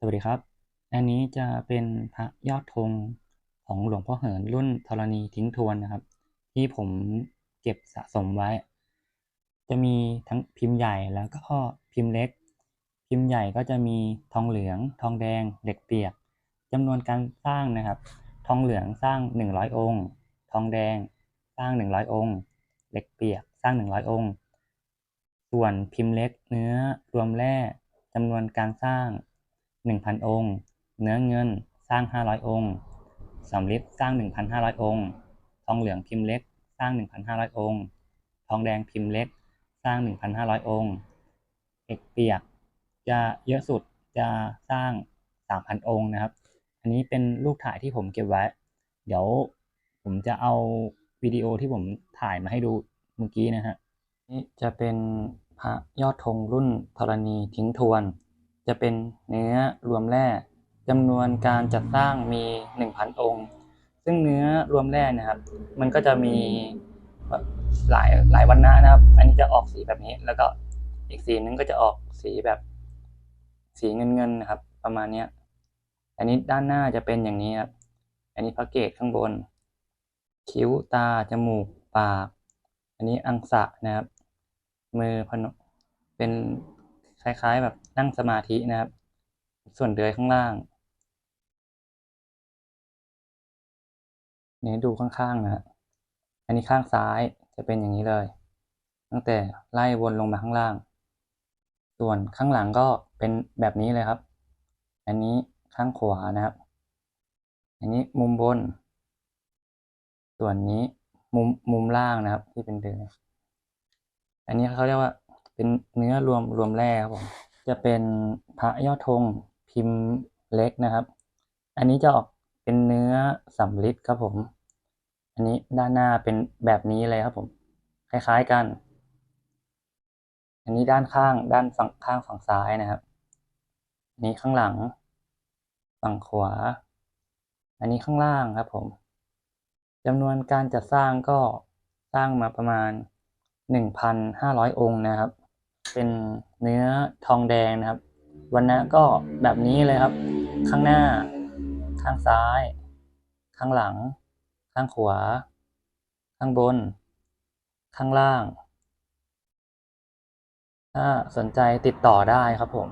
สวัสดีครับ อันนี้จะเป็นพระยอดธงของหลวงพ่อเหินรุ่นธรณีทิ้งทวนนะครับ ที่ผมเก็บสะสมไว้ จะมีทั้งพิมพ์ใหญ่แล้วก็พิมพ์เล็ก พิมพ์ใหญ่ก็จะมีทองเหลือง ทองแดงเหล็กเปียกจำนวนการสร้างนะครับ ทองเหลืองสร้าง 100 องค์ ทองแดงสร้าง 100 องค์เหล็กเปียกสร้าง 100 องค์ ส่วนพิมพ์เล็กเนื้อรวมแร่จำนวนการสร้าง 1,000 องค์ เนื้อเงินสร้าง 500 องค์สำริดสร้าง 1,500 องค์ ทองเหลืองพิมพ์เล็กสร้าง 1,500 องค์ ทองแดงพิมพ์เล็กสร้าง 1,500 องค์เหล็กเปียกจะเยอะสุดจะสร้าง 3,000 องค์นะครับ อันนี้เป็นรูปถ่ายที่ผมเก็บไว้ เดี๋ยวผมจะเอาวิดีโอที่ผมถ่ายมาให้ดูเมื่อกี้นะฮะ นี่จะเป็นพระยอดธงรุ่นธรณีทิ้งทวน จะเป็นเนื้อรวมแร่จำนวนการจัดสร้างมี 1,000 องค์ ซึ่งเนื้อรวมแร่นะครับ มันก็จะมีแบบหลายหลายวันนะนะครับ อันนี้จะออกสีแบบนี้ แล้วก็อีกสีนึงก็จะออกสีแบบสีเงินเงินนะครับ ประมาณเนี้ยอันนี้ด้านหน้าจะเป็นอย่างนี้ครับ อันนี้พระเกศข้างบน คิ้วตา จมูก ปาก อันนี้อังสะนะครับ มือพนเป็น คล้ายๆ แบบนั่งสมาธินะครับ ส่วนเดือยข้างล่าง นี่ดูข้างๆนะอันนี้ข้างซ้ายจะเป็นอย่างนี้เลย ตั้งแต่ไล่วนลงมาข้างล่าง ส่วนข้างหลังก็เป็นแบบนี้เลยครับ อันนี้ข้างขวานะครับ อันนี้มุมบน ส่วนนี้มุมมุมล่างนะครับ ที่เป็นเดือยอันนี้เขาเรียกว่า เป็นเนื้อรวมรวมแร่ครับผมจะเป็นพระยอดธงพิมพ์เล็กนะครับ อันนี้จะออกเป็นเนื้อสำริดครับผม อันนี้ด้านหน้าเป็นแบบนี้เลยครับผม คล้ายๆกัน อันนี้ด้านข้างด้านฝั่งข้างฝั่งซ้ายนะครับอันนี้ข้างหลัง ฝั่งขวา อันนี้ข้างล่างครับผมจำนวนการจัดสร้างก็สร้างมาประมาณ 1,500 องค์นะครับ เป็นเนื้อทองแดงนะครับ วันนะก็แบบนี้เลยครับ ข้างหน้า ข้างซ้าย ข้างหลัง ข้างขวา ข้างบน ข้างล่าง ถ้าสนใจติดต่อได้ครับผม